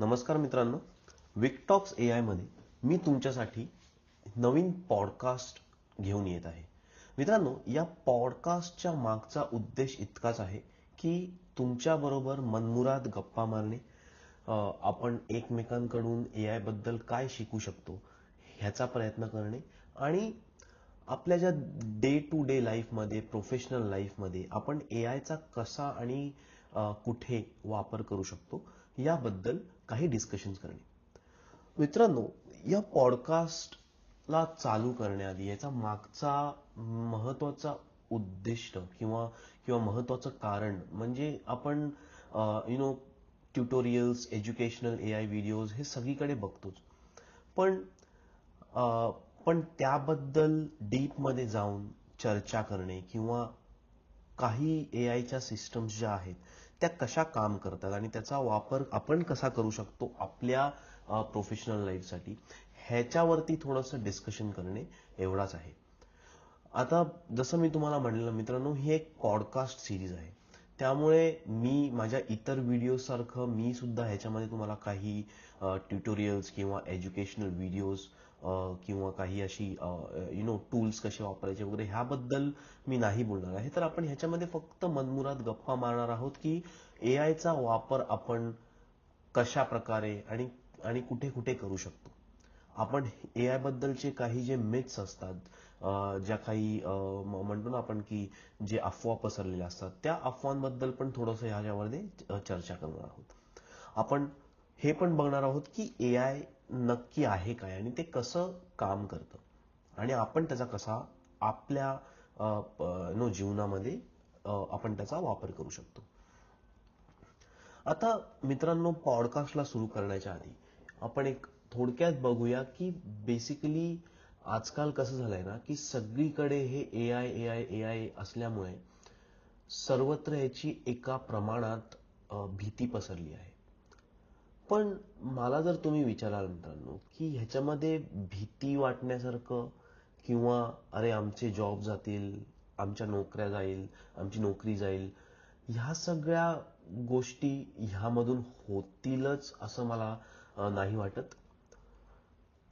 नमस्कार मित्रांनो विकटॉक्स ए आयमध्ये मी तुमच्यासाठी नवीन पॉडकास्ट घेऊन येत आहे. मित्रांनो या पॉडकास्टच्या मागचा उद्देश इतकाच आहे की तुमच्याबरोबर मनमुराद गप्पा मारणे आपण एकमेकांकडून ए आयबद्दल काय शिकू शकतो ह्याचा प्रयत्न करणे आणि आपल्या ज्या डे टू डे लाईफमध्ये प्रोफेशनल लाईफमध्ये आपण ए आयचा कसा आणि कुठे वापर करू शकतो याबद्दल काही डिस्कशन करणे. मित्रांनो या पॉडकास्टला चालू करण्याआधी याचा मागचा महत्त्वाचा उद्दिष्ट किंवा किंवा महत्वाचं कारण म्हणजे आपण you know tutorials educational A I videos हे सगळीकडे बघतोच. पण पण त्याबद्दल डीपमध्ये जाऊन चर्चा करणे किंवा काही ए आयच्या सिस्टम्स ज्या आहेत त्या कशा काम करतात आणि त्याचा वापर आपण कसा करू शकतो आपल्या प्रोफेशनल लाईफसाठी ह्याच्यावरती थोडंसं डिस्कशन करणे एवढाच आहे. आता जसं मी तुम्हाला म्हणलेलं मित्रांनो ही एक पॉडकास्ट सिरीज आहे. त्यामुळे मी माझ्या इतर व्हिडिओसारखं मी सुद्धा ह्याच्यामध्ये तुम्हाला काही ट्युटोरियल्स किंवा एज्युकेशनल व्हिडिओज किंवा काही अशी यु नो टूल्स कसे वापरायचे वगैरे ह्याबद्दल मी नाही बोलणार आहे. तर आपण ह्याच्यामध्ये फक्त मनमुराद गप्पा मारणार आहोत की ए आयचा वापर आपण कशा प्रकारे आणि आणि कुठे कुठे करू शकतो. आपण ए आय बद्दलचे काही जे मिथ्स असतात ज्या काही म्हणतो ना आपण की जे अफवा पसरलेल्या असतात त्या अफवांबद्दल पण थोडंसं ह्याच्यामध्ये चर्चा करणार आहोत. आपण हे पण बघणार आहोत की ए आय नक्की आहे काय आणि ते कसं काम करतं? आणि आपण त्याचा कसा आपल्या नो जीवनामध्ये आपण त्याचा वापर करू शकतो. आता मित्रांनो पॉडकास्टला सुरू करण्याच्या आधी आपण एक थोडक्यात बघूया की बेसिकली आजकाल कसं झालंय ना की सगळीकडे हे A I A I A I असल्यामुळे सर्वत्र याची एका प्रमाणात भीती पसरली आहे. पण मला जर तुम्ही विचाराल मित्रांनो की ह्याच्यामध्ये भीती वाटण्यासारखं किंवा अरे आमचे जॉब जातील आमच्या नोकऱ्या जाईल आमची नोकरी जाईल ह्या सगळ्या गोष्टी ह्यामधून होतीलच असं मला नाही वाटत.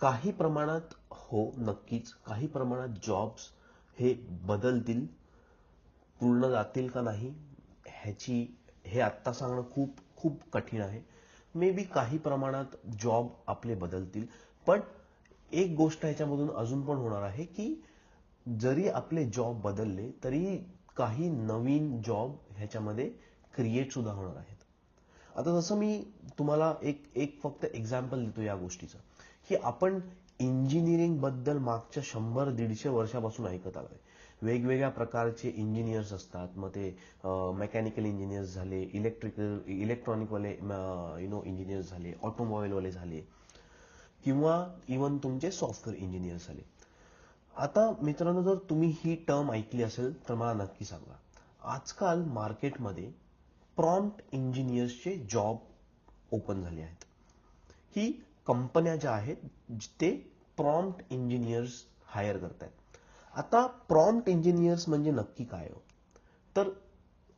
काही प्रमाणात हो नक्कीच. काही प्रमाणात जॉब्स हे बदलतील. पूर्ण जातील का नाही ह्याची हे आत्ता सांगणं खूप खूप कठीण आहे. मे बी काही प्रमाणात जॉब आपले बदलतील पण एक गोष्ट ह्याच्यामधून अजून पण होणार आहे की जरी आपले जॉब बदलले तरी काही नवीन जॉब ह्याच्यामध्ये क्रिएट सुद्धा होणार आहेत. आता जसं मी तुम्हाला एक एक फक्त एक्झाम्पल देतो या गोष्टीचं की आपण इंजिनिअरिंगबद्दल मागच्या शंभर दीडशे वर्षापासून ऐकत आलोय. वेगवेगळ्या प्रकारचे इंजिनियर्स असतात. मग ते मेकॅनिकल इंजिनियर्स झाले इलेक्ट्रिकल इलेक्ट्रॉनिकवाले यु नो इंजिनियर्स झाले ऑटोमोबाईलवाले झाले किंवा इवन तुमचे सॉफ्टवेअर इंजिनियर्स झाले. आता मित्रांनो जर तुम्ही ही टर्म ऐकली असेल तर मला नक्की सांगा. आजकाल मार्केटमध्ये प्रॉम्प्ट इंजिनियर्सचे जॉब ओपन झाले आहेत. ही कंपन्या ज्या आहेत ते प्रॉम्प्ट इंजिनियर्स हायर करतायत. आता प्रॉम्प्ट इंजिनियर्स म्हणजे नक्की काय हो? तर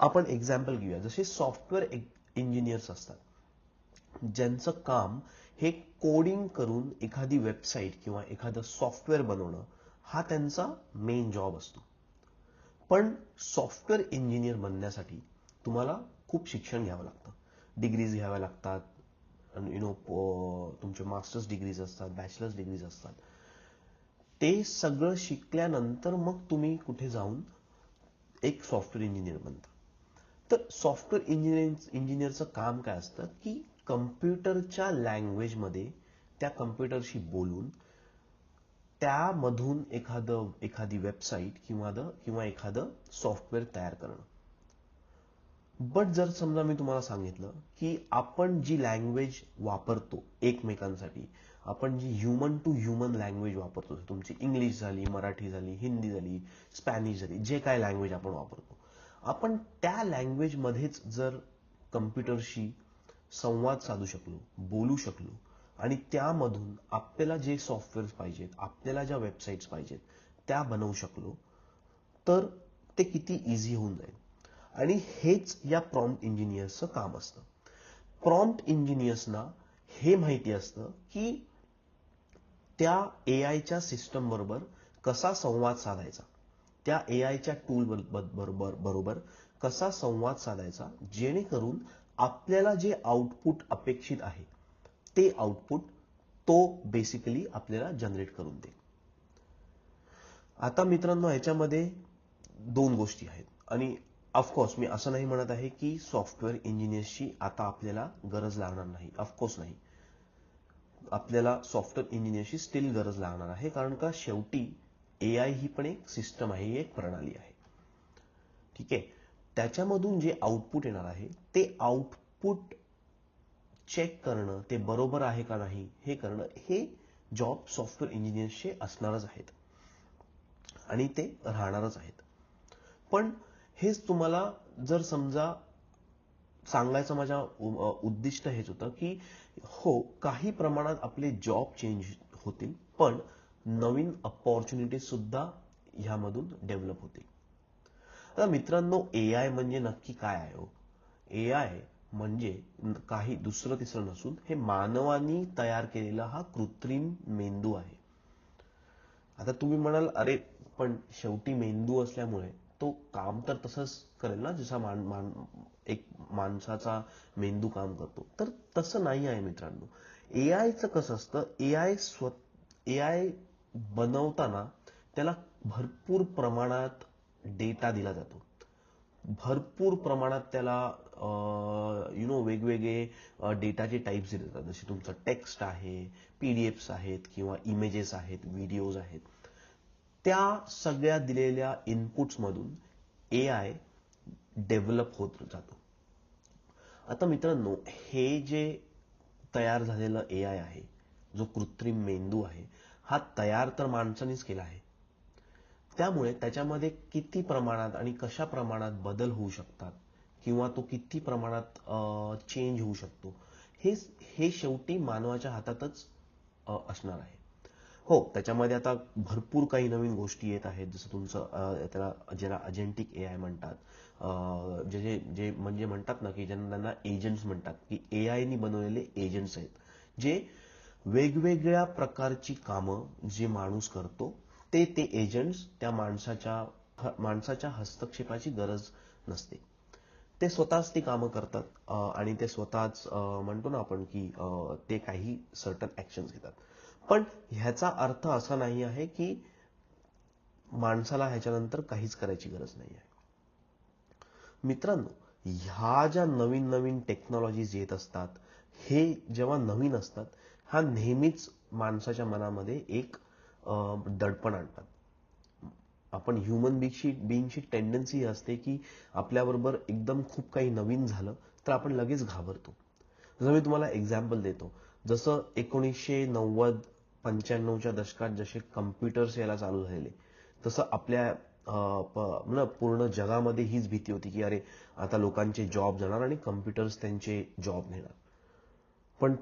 आपण एक्झाम्पल घेऊया. जसे सॉफ्टवेअर इंजिनियर्स e- असतात ज्यांचं काम हे कोडिंग करून एखादी वेबसाईट किंवा एखादं सॉफ्टवेअर बनवणं हा त्यांचा मेन जॉब असतो. पण सॉफ्टवेअर इंजिनियर बनण्यासाठी तुम्हाला खूप शिक्षण घ्यावं लागतं. डिग्रीज घ्याव्या लागतात. यु नो तुमचे मास्टर्स डिग्रीज असतात बॅचलर्स डिग्रीज असतात. ते सगळं शिकल्यानंतर मग तुम्ही कुठे जाऊन एक सॉफ्टवेअर इंजिनियर बनता. तर सॉफ्टवेअर इंजिनिअरिंग इंजिनियरचं काम काय असतं की कम्प्युटरच्या लँग्वेजमध्ये त्या कम्प्युटरशी बोलून त्यामधून एखादं एखादी वेबसाईट किंवा द किंवा एखादं सॉफ्टवेअर तयार करणं. बट जर समजा मी तुम्हाला सांगितलं की आपण जी लँग्वेज वापरतो एकमेकांसाठी आपण जी ह्युमन टू ह्युमन लँग्वेज वापरतो तुमची इंग्लिश झाली मराठी झाली हिंदी झाली स्पॅनिश झाली जे काय लँग्वेज आपण वापरतो आपण त्या लँग्वेजमध्येच जर कम्प्युटरशी संवाद साधू शकलो बोलू शकलो आणि त्यामधून आपल्याला जे सॉफ्टवेअर्स पाहिजेत आपल्याला ज्या वेबसाईट्स पाहिजेत त्या बनवू शकलो तर ते किती इझी होऊन जाईल. आणि हेच या प्रॉम्प्ट इंजिनियर्सचं काम असतं. प्रॉम्प्ट इंजिनियर्सना हे माहिती असतं की त्या ए आयच्या सिस्टम बरोबर कसा संवाद साधायचा? त्या ए आयच्या टूल बरोबर बरोबर कसा संवाद साधायचा? जेणेकरून आपल्याला जे आउटपुट अपेक्षित आहे ते आउटपुट तो बेसिकली आपल्याला जनरेट करून दे आता मित्रांनो याच्यामध्ये दोन गोष्टी आहेत. आणि ऑफकोर्स मी असं नाही म्हणत आहे की सॉफ्टवेअर इंजिनियर्सची आता आपल्याला गरज लागणार नाही. ऑफकोर्स नाही. आपल्याला सॉफ्टवेअर इंजिनियरची स्टील गरज लागणार आहे कारण का शेवटी ए आय ही पण एक सिस्टम आहे ही एक प्रणाली आहे. ठीक आहे? त्याच्यामधून जे आउटपुट येणार आहे ते आउटपुट चेक करणं ते बरोबर आहे का नाही हे करणं हे जॉब सॉफ्टवेअर इंजिनियर्सचे असणारच आहेत. आणि ते राहणारच आहेत. पण हेच तुम्हाला जर समजा सांगायचं माझ्या उद्दिष्ट हेच होतं की हो काही प्रमाणात आपले जॉब चेंज होतील पण नवीन अपॉर्च्युनिटी सुद्धा ह्यामधून डेव्हलप होतील. आता मित्रांनो ए आय म्हणजे नक्की काय आहे हो? ए आय म्हणजे काही दुसरं तिसरं नसून हे मानवानी तयार केलेला हा कृत्रिम मेंदू आहे. आता तुम्ही म्हणाल अरे पण शेवटी मेंदू असल्यामुळे तो काम तर तसंच करेल ना जसा मान मान एक माणसाचा मेंदू काम करतो. तर तसं नाही आहे मित्रांनो. ए आयचं कसं असतं ए आय स्व ए आय बनवताना त्याला भरपूर प्रमाणात डेटा दिला जातो. भरपूर प्रमाणात त्याला यु नो वेगवेगळे डेटाचे टाईप्स दिले जातात. जसे तुमचं टेक्स्ट आहे पीडीएफ्स आहेत किंवा इमेजेस आहेत व्हिडिओज आहेत. त्या सगळ्या दिलेल्या इनपुट्समधून ए आय डेव्हलप होत जातो. आता मित्रांनो हे जे तयार झालेलं ए आय आहे जो कृत्रिम मेंदू आहे हा तयार तर माणसानेच केला आहे. त्यामुळे त्याच्यामध्ये किती प्रमाणात आणि कशा प्रमाणात बदल होऊ शकतात किंवा तो किती प्रमाणात चेंज होऊ शकतो हे हे शेवटी मानवाच्या हातातच असणार आहे. हो त्याच्यामध्ये आता भरपूर काही नवीन गोष्टी येत आहेत. जसं तुमचं त्याला ज्याला अजेंटिक ए आय म्हणतात. जे जे जे म्हणजे म्हणतात ना की ज्यांना त्यांना एजंट्स म्हणतात की ए आयनी बनवलेले एजंट्स आहेत. जे वेगवेगळ्या प्रकारची कामं जे माणूस करतो ते ते एजंट्स त्या माणसाच्या माणसाच्या हस्तक्षेपाची गरज नसते. ते स्वतःच ती कामं करतात आणि ते स्वतःच म्हणतो ना आपण की ते काही सर्टन ऍक्शन घेतात. पण ह्याचा अर्थ असा नाही आहे की माणसाला ह्याच्यानंतर काहीच करायची गरज नाही आहे. मित्रांनो ह्या ज्या नवीन नवीन टेक्नॉलॉजीज येत असतात हे जेव्हा नवीन असतात हा नेहमीच माणसाच्या मनामध्ये एक दडपण आणतात. आपण ह्युमन बीची बिंगची टेंडन्सी असते की आपल्याबरोबर एकदम खूप काही नवीन झालं तर आपण लगेच घाबरतो. जसं मी तुम्हाला एक्झाम्पल देतो. जसं एकोणीसशे नव्वद पंच्याण्णवच्या दशकात जसे कम्प्युटर्स यायला चालू झालेले तसं आपल्या पूर्ण जगामध्ये हीच भीती होती की अरे आता लोकांचे जॉब जाणार आणि कम्प्युटर्स त्यांचे जॉब नेणार. पण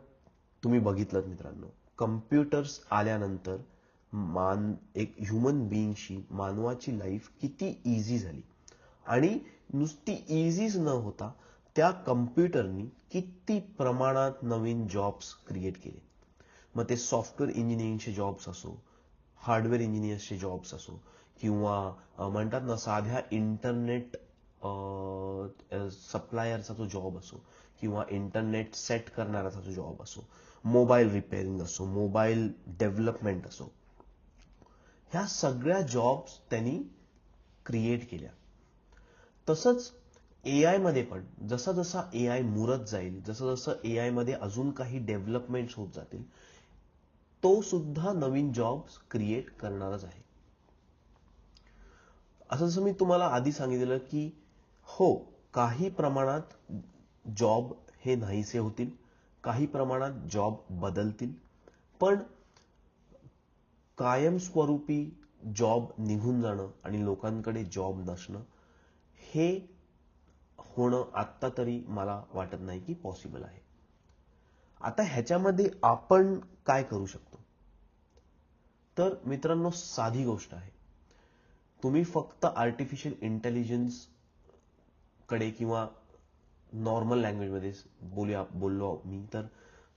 तुम्ही बघितलं मित्रांनो कम्प्युटर्स आल्यानंतर मान एक ह्युमन बिईंगशी मानवाची लाईफ किती इझी झाली. आणि नुसती इझीच न होता त्या कम्प्युटरनी किती प्रमाणात नवीन जॉब्स क्रिएट केले. मग ते सॉफ्टवेअर इंजिनिअरिंगचे जॉब्स असो हार्डवेअर इंजिनियर्सचे जॉब्स असो किंवा म्हणतात ना साध्या इंटरनेट सप्लायरचा जो जॉब असो किंवा इंटरनेट सेट करणाराचा जो जॉब असो मोबाईल रिपेअरिंग असो मोबाईल डेव्हलपमेंट असो ह्या सगळ्या जॉब्स त्यांनी क्रिएट केल्या. तसंच ए आयमध्ये पण जसा जसा ए आय मुरत जाईल जसं जसं ए आयमध्ये अजून काही डेव्हलपमेंट होत जातील तो सुद्धा नवीन जॉब्स क्रिएट करणारच आहे. असं जसं मी तुम्हाला आधी सांगितलेलं की हो काही प्रमाणात जॉब हे नाहीसे होतील काही प्रमाणात जॉब बदलतील पण कायमस्वरूपी जॉब निघून जाणं आणि लोकांकडे जॉब नसणं हे होणं आत्ता तरी मला वाटत नाही की पॉसिबल आहे. आता ह्याच्यामध्ये आपण काय करू शकतो? तर मित्रांनो साधी गोष्ट आहे. तुम्ही फक्त आर्टिफिशियल इंटेलिजन्सकडे किंवा नॉर्मल लँग्वेजमध्ये बोलूया बोललो मी तर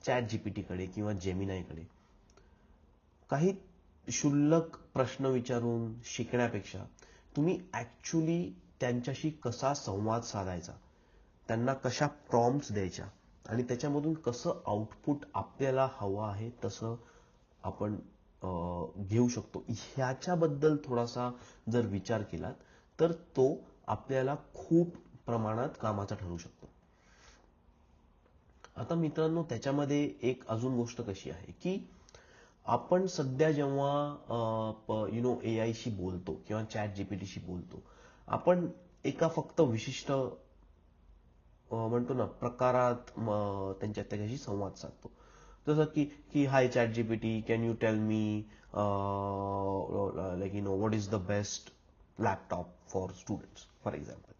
चॅट जीपीटीकडे किंवा जेमिनायकडे काही क्षुल्लक प्रश्न विचारून शिकण्यापेक्षा तुम्ही ॲक्च्युली त्यांच्याशी कसा संवाद साधायचा? त्यांना कशा प्रॉम्प्ट द्यायच्या? आणि त्याच्यामधून कसं आउटपुट आपल्याला हवं आहे तसं आपण अं, घेऊ शकतो. ह्याच्याबद्दल थोडासा जर विचार केलात तर तो आपल्याला खूप प्रमाणात कामाचा ठरू शकतो. आता मित्रांनो त्याच्यामध्ये एक अजून गोष्ट कशी आहे की आपण सध्या जेव्हा यु नो ए आयशी बोलतो किंवा चॅट जीपीटीशी बोलतो आपण एका फक्त विशिष्ट म्हणतो ना प्रकारात त्यांच्या त्याच्याशी संवाद साधतो. जसं की की hi ChatGPT can you tell me like you know what is the best laptop for students for example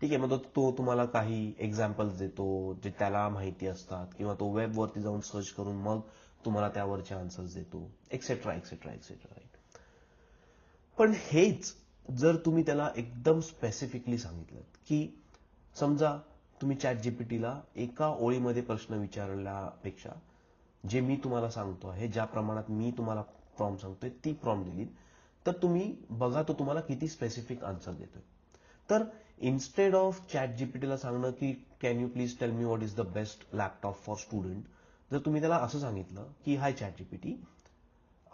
ठीक आहे मग तो- तो तुम्हाला काही एक्झाम्पल्स देतो जे त्याला माहिती असतात किंवा तो वेबवरती जाऊन सर्च करून मग तुम्हाला त्यावरचे आन्सर्स देतो एक्सेट्रा एक्सेट्रा एक्सेट्रा राईट पण हेच जर तुम्ही त्याला एकदम स्पेसिफिकली सांगितलं की समजा तुम्ही चॅट जीपीटीला एका ओळीमध्ये प्रश्न विचारल्यापेक्षा जे मी तुम्हाला सांगतो आहे ज्या प्रमाणात मी तुम्हाला प्रॉम सांगतोय ती प्रॉम दिली तर तुम्ही बघा तो तुम्हाला किती स्पेसिफिक आन्सर देतोय. तर इन्स्टेड ऑफ चॅट जीपीटीला सांगणं की can you please tell me what is the best laptop for student जर तुम्ही त्याला असं सांगितलं की hi ChatGPT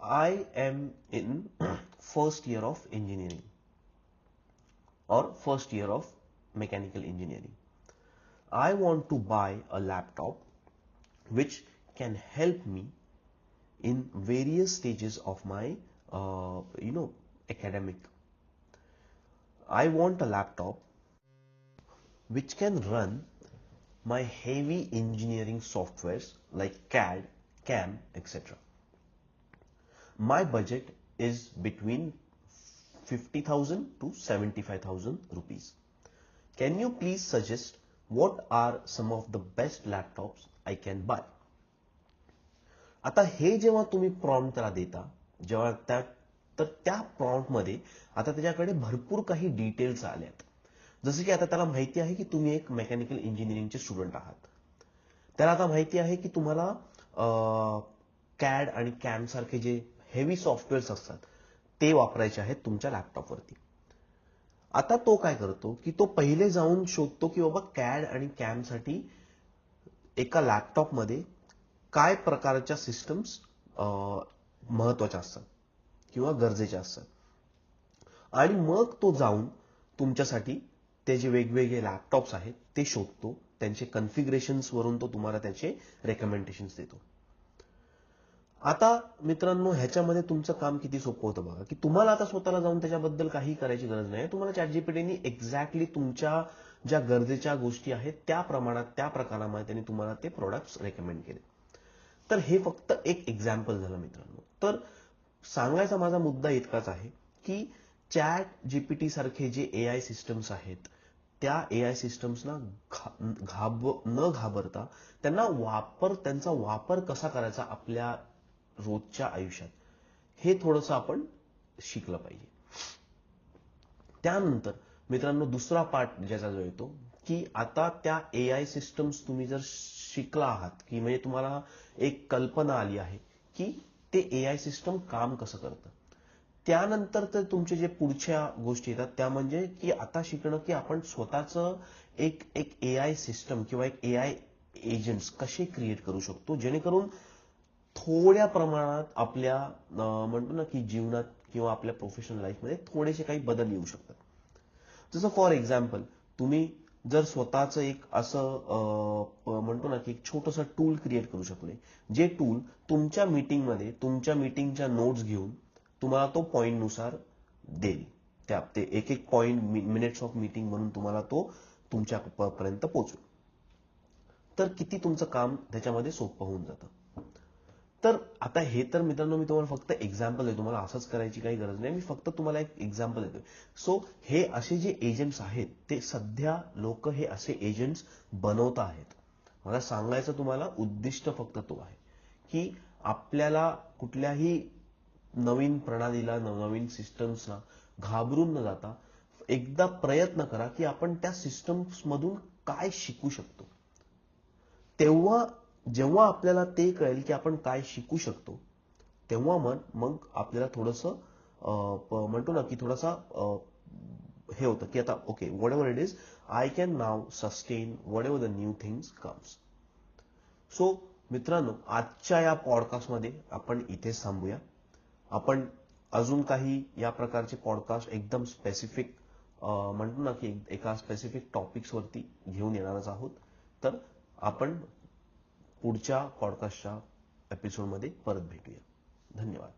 I am in first year of engineering or first year of mechanical engineering. I want to buy a laptop which can help me in various stages of my, uh, you know, academic. I want a laptop which can run my heavy engineering softwares like CAD, CAM, etc. My budget is between 50,000 to 75,000 rupees. Can you please suggest what are some of the best laptops I can buy? आता हे जेव्हा तुम्ही prompt त्याला देता जेव्हा त्या तर त्या प्रॉम्प्टमध्ये आता त्याच्याकडे भरपूर काही डिटेल्स आल्यात जसं की आता त्याला माहिती आहे की तुम्ही एक मेकॅनिकल इंजिनिअरिंगचे स्टुडंट आहात. त्याला आता माहिती आहे की तुम्हाला कॅड आणि कॅम सारखे जे हेवी सॉफ्टवेअर्स असतात ते वापरायचे आहेत तुमच्या लॅपटॉपवरती आता तो काय करतो की तो पहिले जाऊन शोधतो की बाबा कॅड आणि कॅमसाठी एका लॅपटॉपमध्ये काय प्रकारच्या सिस्टम्स महत्त्वाच्या असतात किंवा गरजेच्या असतात. आणि मग तो जाऊन तुमच्यासाठी ते जे वेगवेगळे लॅपटॉप्स आहेत ते शोधतो. त्यांचे कन्फिगरेशन्स वरून तो तुम्हाला त्याचे रेकमेंडेशन्स देतो. आता मित्रांनो ह्याच्यामध्ये तुमचं काम किती सोपं होतं बघा. की तुम्हाला आता स्वतःला जाऊन त्याच्याबद्दल काही करायची गरज नाही तुम्हाला चॅटजीपीटीनी एक्झॅक्टली तुमच्या ज्या गरजेच्या गोष्टी आहेत त्या प्रमाणात त्या प्रकारामध्ये त्यांनी तुम्हाला ते प्रोडक्ट्स रेकमेंड केले. तर हे फक्त एक एक्झाम्पल झालं मित्रांनो. तर सांगायचा माझा मुद्दा इतकाच आहे की चॅट जीपीटी सारखे जे ए आय सिस्टम्स आहेत त्या ए आय सिस्टम्सना घाब न घाबरता त्यांना वापर त्यांचा वापर कसा करायचा आपल्या रोजच्या आयुष्यात? हे थोडंसं आपण शिकलं पाहिजे. त्यानंतर मित्रांनो दुसरा पार्ट ज्याचा जो येतो की आता त्या ए आय सिस्टम्स तुम्ही जर शिकला आहात की म्हणजे तुम्हाला एक कल्पना आली आहे की ते ए आय सिस्टम काम कसं करतं? त्यानंतर तर तुमचे जे पुढच्या गोष्टी येतात त्या म्हणजे की आता शिकणं की आपण स्वतःचं एक एक ए आय सिस्टम किंवा एक ए आय एजंट्स कसे क्रिएट करू शकतो? जेणेकरून थोड्या प्रमाणात आपल्या म्हणतो ना की जीवनात किंवा आपल्या प्रोफेशनल लाईफमध्ये थोडेसे काही बदल येऊ शकतात. जसं फॉर एक्झाम्पल तुम्ही जर स्वतःचं एक असं म्हणतो ना की एक छोटंसं टूल क्रिएट करू शकले. जे टूल तुमच्या मीटिंगमध्ये तुमच्या मीटिंगच्या नोट्स घेऊन तुम्हाला तो पॉईंटनुसार देईल. त्या ते एक एक पॉईंट मिनिट्स ऑफ मीटिंग म्हणून तुम्हाला तो तुमच्या पोचवेल पर्यंत तर किती तुमचं काम त्याच्यामध्ये सोपं होऊन जातं. तर आता हे तर मित्रांनो मी तुम्हाला फक्त एक्झाम्पल देतो. तुम्हाला असंच करायची काही गरज नाही. मी फक्त तुम्हाला एक एक्झाम्पल देतोय. सो हे असे जे एजंट्स आहेत ते सध्या लोक हे असे एजंट्स बनवत आहेत. मला सांगायचं तुम्हाला उद्दिष्ट फक्त तो आहे. की आपल्याला कुठल्याही नवीन प्रणालीला नवनवीन सिस्टम्सला घाबरून न जाता एकदा प्रयत्न करा की आपण त्या सिस्टम्स मधून काय शिकू शकतो. तेव्हा जेव्हा आपल्याला ते कळेल की आपण काय शिकू शकतो तेव्हा मग मग आपल्याला थोडस म्हणतो ना की थोडासा हे होतं की आता okay whatever it is I can now sustain whatever the new things comes so मित्रांनो आजच्या या पॉडकास्टमध्ये आपण इथेच थांबूया. आपण अजून काही या प्रकारचे पॉडकास्ट एकदम स्पेसिफिक म्हणतो ना की एका स्पेसिफिक टॉपिक्सवरती घेऊन येणारच आहोत. तर आपण पुढच्या पॉडकास्टच्या एपिसोडमध्ये परत भेटूया. धन्यवाद.